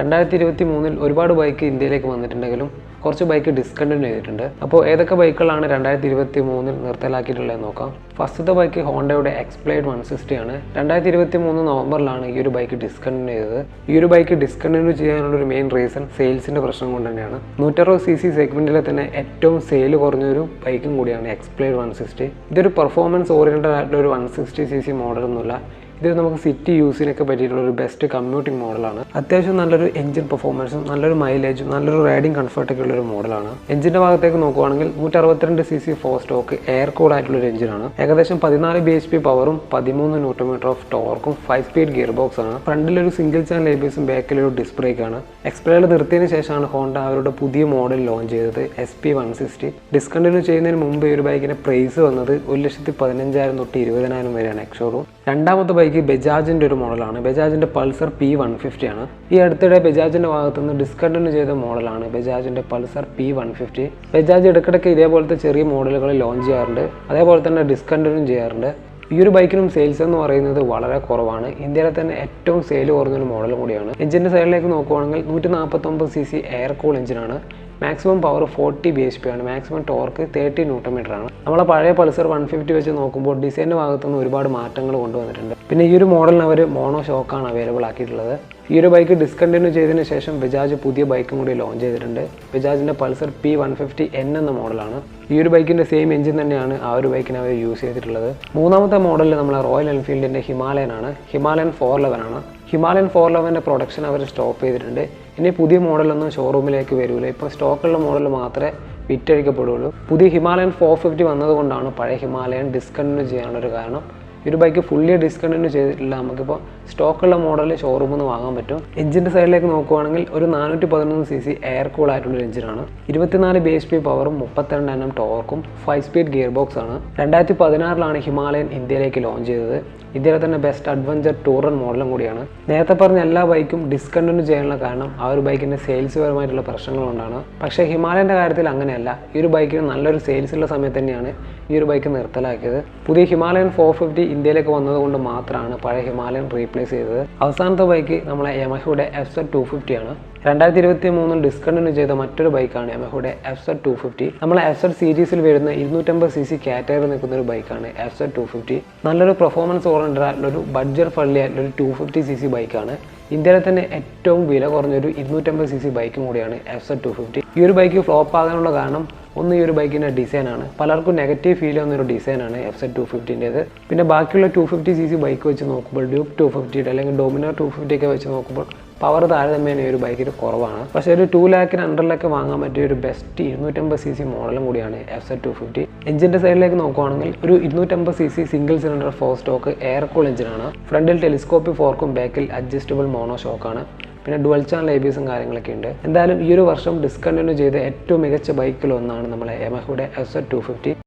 രണ്ടായിരത്തി ഇരുപത്തി മൂന്നിൽ ഒരുപാട് ബൈക്ക് ഇന്ത്യയിലേക്ക് വന്നിട്ടുണ്ടെങ്കിലും കുറച്ച് ബൈക്ക് ഡിസ്കണ്ടിന്യൂ ചെയ്തിട്ടുണ്ട്. അപ്പോൾ ഏതൊക്കെ ബൈക്കുകളാണ് രണ്ടായിരത്തി ഇരുപത്തി മൂന്നിൽ നിർത്തലാക്കിയിട്ടുള്ളത് നോക്കാം. ഫസ്റ്റത്തെ ബൈക്ക് ഹോണ്ടയുടെ എക്സ്പ്ലൈഡ് വൺ സിക്സ്റ്റി ആണ്. രണ്ടായിരത്തി ഇരുപത്തി മൂന്ന് നവംബറിലാണ് ഈ ഒരു ബൈക്ക് ഡിസ്കണ്ടിന്യൂ ചെയ്തത്. ഈ ഒരു ബൈക്ക് ഡിസ്കണ്ടിന്യൂ ചെയ്യാനുള്ള ഒരു മെയിൻ റീസൺ സെയിൽസിന്റെ പ്രശ്നം കൊണ്ട് തന്നെയാണ്. നൂറ്ററുപത് സി സി സെഗ്മെന്റിലെ തന്നെ ഏറ്റവും സെയിൽ കുറഞ്ഞൊരു ബൈക്കും കൂടിയാണ് എക്സ്പ്ലൈഡ് വൺ സിക്സ്റ്റി ഇതൊരു പെർഫോമൻസ് ഓറിയന്റഡ് ആയിട്ടുള്ള ഒരു വൺ സിക്സ്റ്റി സി സി മോഡലൊന്നുമില്ല ഇത് നമുക്ക് സിറ്റി യൂസിനൊക്കെ പറ്റിയിട്ടുള്ള ഒരു ബെസ്റ്റ് കമ്മ്യൂട്ടിംഗ് മോഡലാണ് അത്യാവശ്യം നല്ലൊരു എഞ്ചിൻ പെർഫോമൻസും നല്ലൊരു മൈലേജും നല്ലൊരു റൈഡിംഗ് കംഫർട്ടൊക്കെ ഉള്ള ഒരു മോഡലാണ് എഞ്ചിന്റെ ഭാഗത്തേക്ക് നോക്കുവാണെങ്കിൽ നൂറ്റി അറുപത്തിരണ്ട് C C four stroke air cool ആയിട്ടുള്ള ഒരു എഞ്ചിനാണ് ഏകദേശം പതിനാല് ബി എച്ച് പി പവറും പതിമൂന്ന് ന്യൂട്ടോമീറ്റർ ഓഫ് ടോർക്കും ഫൈവ് സ്പീഡ് ഗിയർ ബോക്സ് ആണ് ഫ്രണ്ടിൽ ഒരു സിംഗിൾ ചാനൽ എബിസും ബാക്കിൽ ഒരു ഡിസ്ക് ബ്രേക്കാണ് ആണ് എക്സ്പ്രയിൽ നിർത്തിയതിന് ശേഷമാണ് ഹോണ്ട അവരുടെ പുതിയ മോഡൽ ലോഞ്ച് ചെയ്തത് S P one sixty discontinue ചെയ്യുന്നതിന് മുമ്പ് ഈ ഒരു ബൈക്കിന്റെ പ്രൈസ് വന്നത് ഒരു ലക്ഷത്തി പതിനഞ്ചായിരം തൊട്ട് ഇരുപതിനായിരം വരെയാണ് എക്സോറും രണ്ടാമത്തെ ബൈക്ക് ബജാജിന്റെ ഒരു മോഡലാണ്. ബജാജിന്റെ പൾസർ പി വൺ ഫിഫ്റ്റി ആണ്. ഈ അടുത്തിടെ ബജാജിന്റെ ഭാഗത്തു നിന്ന് ഡിസ്കണ്ടിന്യൂ ചെയ്ത മോഡലാണ് ബജാജിന്റെ Pulsar P one fifty Bajaj ഇടയ്ക്കിടയ്ക്ക് ഇതേപോലത്തെ ചെറിയ മോഡലുകൾ ലോഞ്ച് ചെയ്യാറുണ്ട്. അതേപോലെ തന്നെ ഡിസ്കണ്ടിന്യൂ ചെയ്യാറുണ്ട്. ഈ ഒരു ബൈക്കിനും സെയിൽസ് എന്ന് പറയുന്നത് വളരെ കുറവാണ്. ഇന്ത്യയിലെ തന്നെ ഏറ്റവും സെയിൽ കുറഞ്ഞൊരു മോഡൽ കൂടിയാണ്. എഞ്ചിന്റെ സൈഡിലേക്ക് നോക്കുവാണെങ്കിൽ നൂറ്റി നാൽപ്പത്തൊമ്പത് സി സി എയർ കൂൾ എഞ്ചിനാണ് maximum power forty B H P ആണ്. Maximum torque thirty newton metre ആണ്. നമ്മളെ പഴയ പൾസർ വൺ ഫിഫ്റ്റി വെച്ച് നോക്കുമ്പോൾ ഡിസൈന്റെ ഭാഗത്തുനിന്ന് ഒരുപാട് മാറ്റങ്ങൾ കൊണ്ടുവന്നിട്ടുണ്ട്. പിന്നെ ഈ ഒരു മോഡലിന് അവർ മോണോ ഷോക്കാണ് അവൈലബിൾ ആക്കിയിട്ടുള്ളത്. ഈ ഒരു ബൈക്ക് ഡിസ്കണ്ടിന്യൂ ചെയ്തതിന് ശേഷം ബജാജ് പുതിയ ബൈക്കും കൂടി ലോഞ്ച് ചെയ്തിട്ടുണ്ട്. ബജാജിന്റെ Pulsar P one fifty N എന്ന മോഡലാണ് ഈ ഒരു ബൈക്കിന്റെ സെയിം എഞ്ചിൻ തന്നെയാണ് ആ ഒരു ബൈക്കിന് അവർ യൂസ് ചെയ്തിട്ടുള്ളത്. മൂന്നാമത്തെ മോഡലിൽ നമ്മളെ റോയൽ എൻഫീൽഡിന്റെ ഹിമാലയൻ ആണ്. ഹിമാലയൻ ഫോർ ലെവൻ ആണ്. ഹിമാലയൻ ഫോർ ലെവന്റെ പ്രൊഡക്ഷൻ അവർ സ്റ്റോപ്പ് ചെയ്തിട്ടുണ്ട്. ഇനി പുതിയ മോഡലൊന്നും ഷോറൂമിലേക്ക് വരില്ല ഇപ്പോൾ സ്റ്റോക്കുള്ള മോഡൽ മാത്രമേ വിറ്റഴിക്കപ്പെടുകയുള്ളൂ പുതിയ ഹിമാലയൻ ഫോർ ഫിഫ്റ്റി വന്നതുകൊണ്ടാണ് പഴയ ഹിമാലയൻ ഡിസ്കണ്ടിന്യൂ ചെയ്യാനുള്ളൊരു കാരണം. ഈ ഒരു ബൈക്ക് ഫുള്ളി ഡിസ്കണ്ടിന്യൂ ചെയ്തിട്ടില്ല. നമുക്കിപ്പോൾ സ്റ്റോക്കുള്ള മോഡൽ ഷോറൂമിൽ നിന്ന് വാങ്ങാൻ പറ്റും. എഞ്ചിന്റെ സൈഡിലേക്ക് നോക്കുവാണെങ്കിൽ ഒരു നാനൂറ്റി പതിനൊന്ന് സി സി എയർ കൂൾ ആയിട്ടുള്ള എഞ്ചിനാണ് ഇരുപത്തിനാല് ബി എച്ച് പി പവറും മുപ്പത്തിരണ്ട് എണ്ണം ടോർക്കും ഫൈവ് സ്പീഡ് ഗിയർ ബോക്സ് ആണ്. രണ്ടായിരത്തി പതിനാറിലാണ് ഹിമാലയൻ ഇന്ത്യയിലേക്ക് ലോഞ്ച് ചെയ്തത്. ഇന്ത്യയിലെ തന്നെ ബെസ്റ്റ് അഡ്വഞ്ചർ ആൻഡ് മോഡലും കൂടിയാണ്. നേരത്തെ പറഞ്ഞ എല്ലാ ബൈക്കും ഡിസ്കണ്ടിന്യൂ ചെയ്യാനുള്ള കാരണം ആ ഒരു ബൈക്കിന്റെ സെയിൽസ് പരമായിട്ടുള്ള പ്രശ്നങ്ങൾ കൊണ്ടാണ്. പക്ഷേ ഹിമാലയന്റെ കാര്യത്തിൽ അങ്ങനെയല്ല. ഈ ഒരു ബൈക്കിന് നല്ലൊരു സെയിൽസ് ഉള്ള സമയത്ത് തന്നെയാണ് ഈ ഒരു ബൈക്ക് നിർത്തലാക്കിയത്. പുതിയ ഹിമാലയൻ ഫോർ ഫിഫ്റ്റി ഇന്ത്യയിലേക്ക് വന്നതുകൊണ്ട് മാത്രമാണ് പഴയ ഹിമാലയൻ റീപ്ലേസ് ചെയ്തത്. അവസാനത്തെ ബൈക്ക് നമ്മളെ യമഹയുടെ എഫ് സെഡ് ടു ഫിഫ്റ്റി ആണ്. രണ്ടായിരത്തി ഇരുപത്തി മൂന്നിൽ ഡിസ്കണ്ടിന്യൂ ചെയ്ത മറ്റൊരു ബൈക്കാണ് യമഹയുടെ എഫ് സെഡ് ടു ഫിഫ്റ്റി നമ്മളെ എഫ് സെഡ് സീരീസിൽ വരുന്ന ഇരുന്നൂറ്റമ്പത് സി സി കാറ്റഗറി നിൽക്കുന്ന ഒരു ബൈക്കാണ് എഫ് സെഡ് ടു ഫിഫ്റ്റി നല്ലൊരു പെർഫോമൻസ് ഓറിയന്റഡ് ആയിട്ടുള്ള ഒരു ബഡ്ജറ്റ് ഫ്രണ്ട്ലി ആയിട്ടുള്ള ഒരു ടു ഫിഫ്റ്റി സി സി ബൈക്കാണ് ഇന്ത്യയിലെ തന്നെ ഏറ്റവും വില കുറഞ്ഞൊരു ഇരുന്നൂറ്റമ്പത് സി സി ബൈക്കും കൂടിയാണ് എഫ് ടു ഫിഫ്റ്റി ഈ ഒരു ബൈക്ക് ഫ്ലോപ്പ് ആകാനുള്ള കാരണം ഒന്ന് ഈ ഒരു ബൈക്കിന്റെ ഡിസൈനാണ് പലർക്കും നെഗറ്റീവ് ഫീൽ ചെയ്യുന്ന ഒരു ഡിസൈനാണ് എഫ് സെഡ് ടു ഫിഫ്റ്റീന്റേത് പിന്നെ ബാക്കിയുള്ള two fifty C C bike വെച്ച് നോക്കുമ്പോൾ ഡ്യൂക്ക് ടു ഫിഫ്റ്റിയുടെ അല്ലെങ്കിൽ ഡോമിനോ ടു ഫിഫ്റ്റിയൊക്കെ വെച്ച് നോക്കുമ്പോൾ പവർ താരതമ്യേന ഈ ഒരു ബൈക്കിന് കുറവാണ്. പക്ഷേ ഒരു ടു ലാക്കിന് അണ്ടറിലൊക്കെ വാങ്ങാൻ പറ്റിയ ഒരു ബെസ്റ്റ് ഇരുന്നൂറ്റമ്പത് സി സി മോഡലും കൂടിയാണ് എഫ് സെറ്റ് ടു ഫിഫ്റ്റി എഞ്ചിന്റെ സൈഡിലേക്ക് നോക്കുവാണെങ്കിൽ ഒരു ഇരുന്നൂറ്റമ്പത് C C single cylinder four stroke air cool എഞ്ചിനാണ് ഫ്രണ്ടിൽ ടെലിസ്കോപ്പി ഫോർക്കും ബാക്കിൽ അഡ്ജസ്റ്റബിൾ മോണോ ഷോക്കാണ് പിന്നെ ഡുവൽ ചാനൽ എസും കാര്യങ്ങളൊക്കെ ഉണ്ട്. എന്തായാലും ഈ ഒരു വർഷം ഡിസ്കണ്ടിന്യൂ ചെയ്ത ഏറ്റവും മികച്ച ബൈക്കിൽ ഒന്നാണ് നമ്മളെ യമഹയുടെ എഫ് ടു ഫിഫ്റ്റി